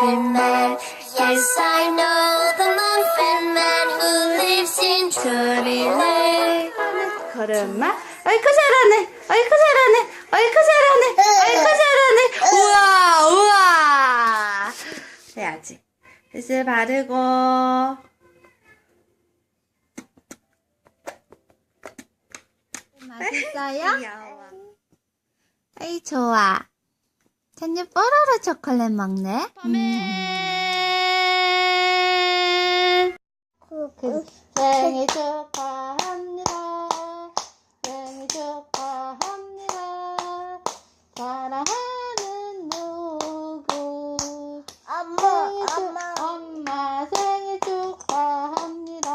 Muffin Man. Yes, I know the Muffin Man who lives in Drury Lane. 걸음마. 어이구 잘하네. 어이구 잘하네. 어이구 잘하네. 어이구 잘하네. 우와 우와. 해야지. 슬슬 바르고. 맛있어요? 귀여워. 아이 좋아. 찬유 뽀로로 초콜릿 먹네. 아멘. 생일 축하합니다. 생일 축하합니다. 사랑하는 누구. 생일 축- 엄마 생일 축하합니다.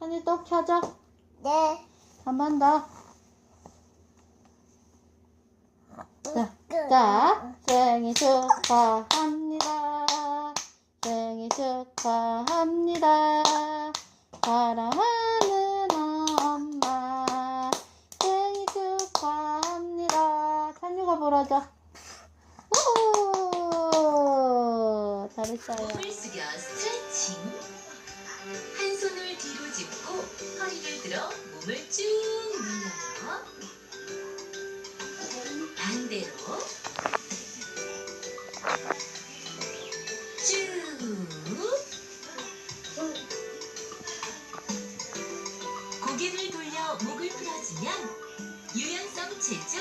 한이 또 켜줘. 네. 한번 더. 자, 자, 생일 축하합니다. 생일 축하합니다. 사랑하는 엄마. 생일 축하합니다. 찬유가 불어줘. 오, 잘했어요. 몸을 숙여 스트레칭. 한 손을 뒤로 짚고 허리를 들어 몸을 쭉 늘려요. 고개를 돌려 목을 풀어주면 유연성 제조